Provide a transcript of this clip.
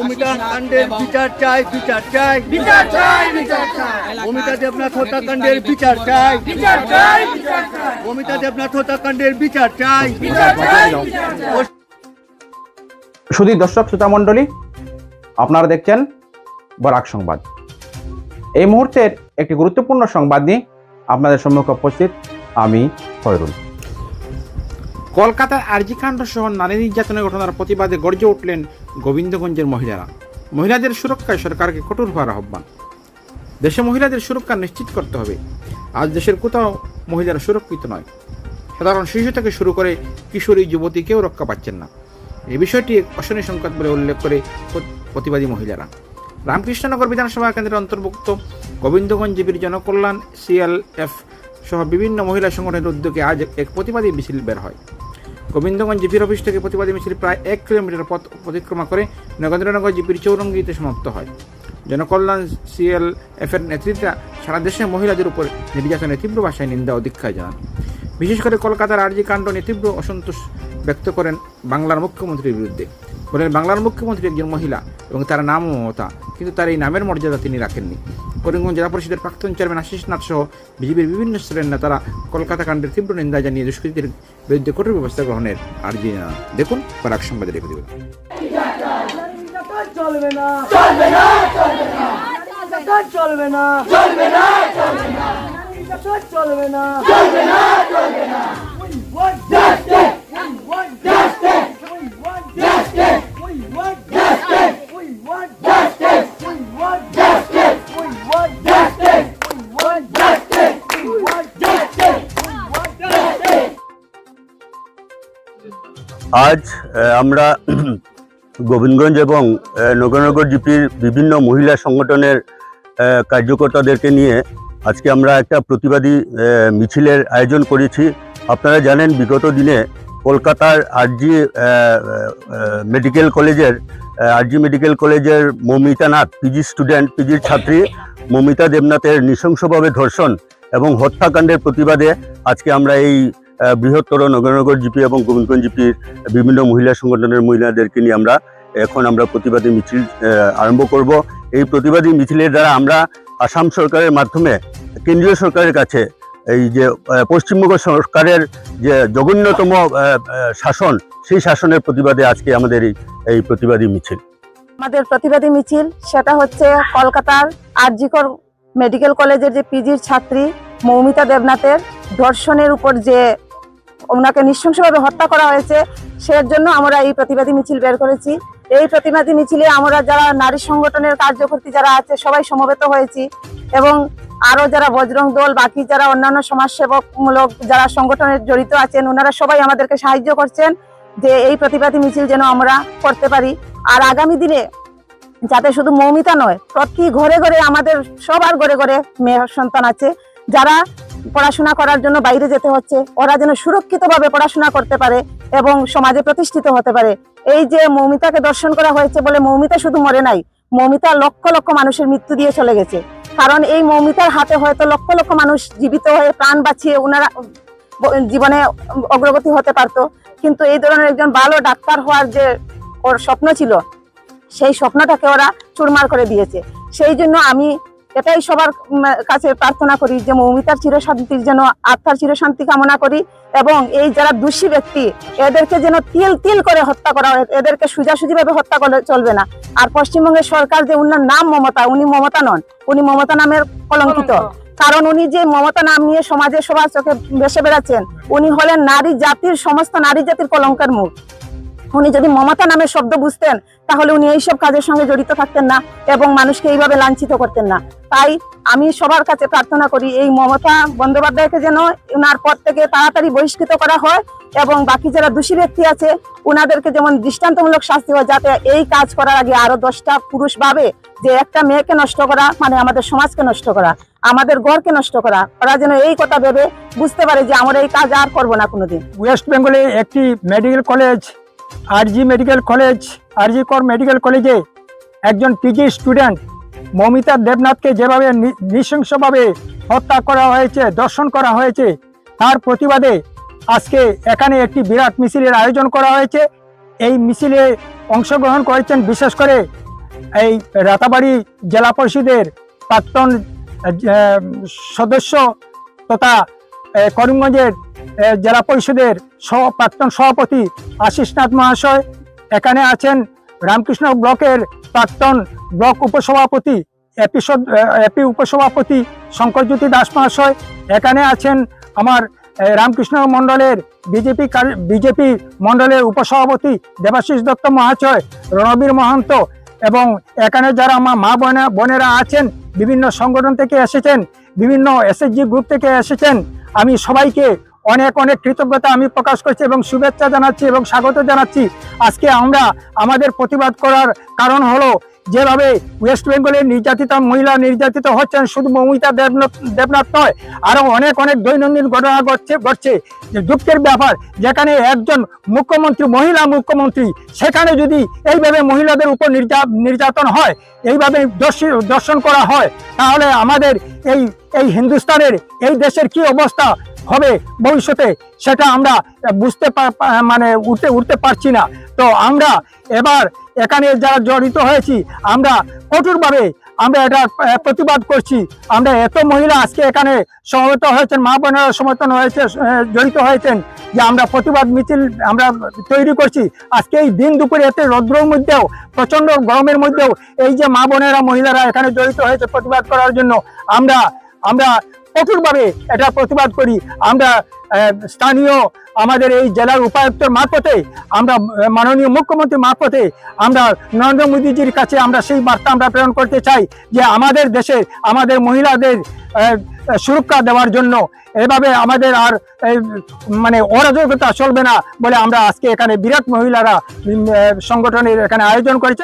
অমিতা কাণ্ডের বিচার চাই বিচার চাই। বিচার চাই বিচার চাই। অমিতা দেবনাথ হত্যাকাণ্ডের বিচার চাই। বিচার চাই বিচার চাই অমিতা দেবনাথ হত্যাকাণ্ডের বিচার চাই। বিচার চাই সুধী দর্শক শ্রোতা মণ্ডলী আপনারা দেখছেন বরাক সংবাদ। এই মুহূর্তের একটি গুরুত্বপূর্ণ সংবাদ নিয়ে আপনাদের সম্মুখে উপস্থিত আমি ফয়রুল। কলকাতার আরজিকাণ্ড সহ নারী নির্যাতনের ঘটনার প্রতিবাদে গর্জে উঠলেন গোবিন্দগঞ্জের মহিলারা। মহিলাদের সুরক্ষায় সরকারকে কঠোর হওয়ার আহ্বান। দেশে মহিলাদের সুরক্ষা নিশ্চিত করতে হবে। আজ দেশের কোথাও মহিলারা সুরক্ষিত নয়। সাধারণ শিশু থেকে শুরু করে কিশোরী যুবতী কেউ রক্ষা পাচ্ছেন না। এই বিষয়টি অশনি সংকট বলে উল্লেখ করে প্রতিবাদী মহিলারা। রামকৃষ্ণনগর বিধানসভা কেন্দ্রের অন্তর্ভুক্ত গোবিন্দগঞ্জ জীবীর জনকল্যাণ, সিএলএফ সহ বিভিন্ন মহিলা সংগঠনের উদ্যোগে আজ এক প্রতিবাদী মিছিল বের হয়। গোবিন্দগঞ্জ জিপির অফিস থেকে প্রতিবাদী মিছিল প্রায় এক কিলোমিটার পথ অতিক্রমা করে নগেন্দ্রনগর জিপির চৌরঙ্গিতে সমাপ্ত হয়। জনকল্যাণ সিএলএফ এর নেতৃত্বে সারা দেশে মহিলাদের উপর নির্যাতনের তীব্র ভাষায় নিন্দা ও দীক্ষায় জানান। বিশেষ করে কলকাতার আরজি কাণ্ড নিয়ে তীব্র অসন্তোষ ব্যক্ত করেন বাংলার মুখ্যমন্ত্রীর বিরুদ্ধে। বলেন, বাংলার মুখ্যমন্ত্রী একজন মহিলা এবং তার নামও মমতা। কিন্তু তার এই নামের মর্যাদা তিনি রাখেননি। করিমগঞ্জ জেলা পরিষদের প্রাক্তন চেয়ারম্যান আশিস নাথ সহ বিজেপির বিভিন্ন স্তরের নেতারা কলকাতা কাণ্ডের তীব্র নিন্দা জানিয়ে দুষ্কৃতীর বিরুদ্ধে কঠোর ব্যবস্থা গ্রহণের আর্জি জানান। দেখুন পরাগ সংবাদের এই প্রতিবেদন। চলবে না চলবে না। চলবে না চলবে না। চলবে না চলবে না। চলবে না চলবে না। চলবে না আজ আমরা গোবিন্দগঞ্জ এবং নগরনগর জিপির বিভিন্ন মহিলা সংগঠনের কার্যকর্তাদেরকে নিয়ে আজকে আমরা একটা প্রতিবাদী মিছিলের আয়োজন করেছি। আপনারা জানেন, বিগত দিনে কলকাতার আরজি মেডিকেল কলেজের আরজি মেডিকেল কলেজের মমিতা নাথ, পিজি স্টুডেন্ট, পিজির ছাত্রী মমিতা দেবনাথের নৃশংসভাবে ধর্ষণ এবং হত্যাকাণ্ডের প্রতিবাদে আজকে আমরা এই বৃহত্তর নগরনগর জিপি এবং গোবিন্দগঞ্জ জিপির বিভিন্ন মহিলা সংগঠনের মহিলাদেরকে নিয়ে আমরা এখন আমরা প্রতিবাদী মিছিল আরম্ভ করব। এই প্রতিবাদী মিছিলের দ্বারা আমরা আসাম সরকারের মাধ্যমে, কেন্দ্রীয় সরকারের কাছে এই যে পশ্চিমবঙ্গ সরকারের যে জঘন্যতম শাসন, সেই শাসনের প্রতিবাদে আজকে আমাদের এই প্রতিবাদী মিছিল। আমাদের প্রতিবাদী মিছিল, সেটা হচ্ছে কলকাতার আরজিকর মেডিকেল কলেজের যে পিজির ছাত্রী মৌমিতা দেবনাথের ধর্ষণের উপর যে ওনাকে নৃশংসভাবে হত্যা করা হয়েছে। সের জন্য আমরা এই প্রতিবাদী মিছিল বের করেছি। এই প্রতিবাদী মিছিলে আমরা যারা নারী সংগঠনের কার্যকর্তী যারা আছে, সবাই সমবেত হয়েছি। এবং আরও যারা বজরং দল, বাকি যারা অন্যান্য সমাজসেবকমূলক যারা সংগঠনে জড়িত আছেন, ওনারা সবাই আমাদেরকে সাহায্য করছেন যে এই প্রতিবাদী মিছিল যেন আমরা করতে পারি। আর আগামী দিনে যাতে শুধু মৌমিতা নয় প্রতি ঘরে ঘরে আমাদের সবার ঘরে ঘরে মেয়ে সন্তান আছে। যারা পড়াশোনা করার জন্য বাইরে যেতে হচ্ছে। ওরা যেন সুরক্ষিতভাবে পড়াশোনা করতে পারে এবং সমাজে প্রতিষ্ঠিত হতে পারে। এই যে মৌমিতাকে দর্শন করা হয়েছে বলে মৌমিতা শুধু মরে নাই, মৌমিতা লক্ষ লক্ষ মানুষের মৃত্যু দিয়ে চলে গেছে। কারণ এই মৌমিতার হাতে হয়তো লক্ষ লক্ষ মানুষ জীবিত হয়ে প্রাণ বাঁচিয়ে ওনারা জীবনে অগ্রগতি হতে পারতো। কিন্তু এই ধরনের একজন ভালো ডাক্তার হওয়ার যে ওর স্বপ্ন ছিল, সেই স্বপ্নটাকে ওরা চুরমার করে দিয়েছে। সেই জন্য আমি এটাই সবার কাছে প্রার্থনা করি যে মৌমিতার চিরশান্তির যেন আত্মার চিরশান্তি কামনা করি এবং এই যারা দোষী ব্যক্তি এদেরকে যেন তিল তিল করে হত্যা করা হয় এদেরকে সোজাসুজি ভাবে হত্যা করে চলবে না। আর পশ্চিমবঙ্গের সরকার যে উনার নাম মমতা উনি মমতা নন উনি মমতা নামের কলঙ্কিত। কারণ উনি যে মমতা নাম নিয়ে সমাজে সবার চোখে ভেসে বেড়াচ্ছেন উনি হলেন নারী জাতির সমস্ত নারী জাতির কলঙ্কের মুখ। উনি যদি মমতা নামের শব্দ বুঝতেন, তাহলে উনি এইসব কাজের সঙ্গে জড়িত থাকতেন না এবং মানুষকে এইভাবে লাঞ্ছিত করতেন না। তাই আমি সবার কাছে প্রার্থনা করি, এই মমতা বন্দ্যোপাধ্যায়কে যেন উনার পদ থেকে তাড়াতাড়ি বহিষ্কৃত করা হয় এবং বাকি যারা দোষী ব্যক্তি আছে, উনাদেরকে যেমন দৃষ্টান্তমূলক শাস্তি হয়, যাতে এই কাজ করার আগে আরও দশটা পুরুষ ভাবে যে একটা মেয়েকে নষ্ট করা মানে আমাদের সমাজকে নষ্ট করা, আমাদের ঘরকে নষ্ট করা, ওরা যেন এই কথা ভেবে বুঝতে পারে যে আমরা এই কাজ আর করব না কোনোদিন। ওয়েস্ট বেঙ্গলে একটি medical college RG medical college, RG Kar medical কলেজে একজন পিজি স্টুডেন্ট মমিতা দেবনাথকে যেভাবে নৃশংসভাবে হত্যা করা হয়েছে, দর্শন করা হয়েছে, তার প্রতিবাদে আজকে এখানে একটি বিরাট মিছিলের আয়োজন করা হয়েছে। এই মিছিলে অংশগ্রহণ করেছেন বিশেষ করে এই রাতাবাড়ি জেলা পরিষদের প্রাক্তন সদস্য তথা করিমগঞ্জের জেলা পরিষদের প্রাক্তন সভাপতি আশিসনাথ মহাশয় এখানে আছেন রামকৃষ্ণ ব্লকের প্রাক্তন ব্লক উপসভাপতি এপি সদ- আহ, এপি উপসভাপতি শঙ্করজ্যোতি দাস মহাশয় এখানে আছেন আমার রামকৃষ্ণ মণ্ডলের বিজেপি বিজেপি মণ্ডলের উপসভাপতি দেবাশিস দত্ত মহাশয় রণবীর মহান্ত এবং এখানে যারা আমার মা বোনা বোনেরা আছেন বিভিন্ন সংগঠন থেকে এসেছেন বিভিন্ন এসএসজি গ্রুপ থেকে এসেছেন আমি সবাইকে অনেক অনেক কৃতজ্ঞতা আমি প্রকাশ করছি এবং শুভেচ্ছা জানাচ্ছি এবং স্বাগত জানাচ্ছি। আজকে আমরা আমাদের প্রতিবাদ করার কারণ হলো যেভাবে ওয়েস্ট বেঙ্গলের নির্যাতিত মহিলা নির্যাতিত হচ্ছেন, শুধু মৌমিতা দেবনাথ দেবনাথ নয় আরও অনেক অনেক দৈনন্দিন ঘটনা ঘটছে ঘটছে। দুঃখের ব্যাপার, যেখানে একজন মুখ্যমন্ত্রী, মহিলা মুখ্যমন্ত্রী, সেখানে যদি এইভাবে মহিলাদের উপর নির্যা, নির্যাতন হয়, এইভাবে দর্শি- দর্শন করা হয়, তাহলে আমাদের এই এই হিন্দুস্তানের, এই দেশের কি অবস্থা? হবে ভবিষ্যতে, সেটা আমরা বুঝতে মানে উঠতে উঠতে পারছি না। তো আমরা এবার এখানে যারা জড়িত হয়েছি, আমরা কঠোরভাবে আমরা এটা প্রতিবাদ করছি। আমরা এত মহিলা আজকে এখানে সমবেত হয়েছেন, মা বোনেরা সমর্থন হয়েছে জড়িত হয়েছেন, যে আমরা প্রতিবাদ মিছিল আমরা তৈরি করছি। আজকে এই দিন দুপুরে এত রৌদ্রের মধ্যেও প্রচণ্ড গরমের মধ্যেও এই যে মা বোনেরা, মহিলারা এখানে জড়িত হয়েছে প্রতিবাদ করার জন্য, আমরা আমরা কঠোরভাবে এটা প্রতিবাদ করি। আমরা স্থানীয় আমাদের এই জেলার উপায়ুক্তর মারফতে, আমরা মাননীয় মুখ্যমন্ত্রী মারফতে, আমরা নরেন্দ্র মোদীজির কাছে আমরা সেই বার্তা আমরা প্রেরণ করতে চাই যে আমাদের দেশে আমাদের মহিলাদের সুরক্ষা দেওয়ার জন্য এভাবে আমাদের আর মানে অরাজকতা চলবে না বলে আমরা আজকে এখানে বিরাট মহিলারা সংগঠনের এখানে আয়োজন করেছে।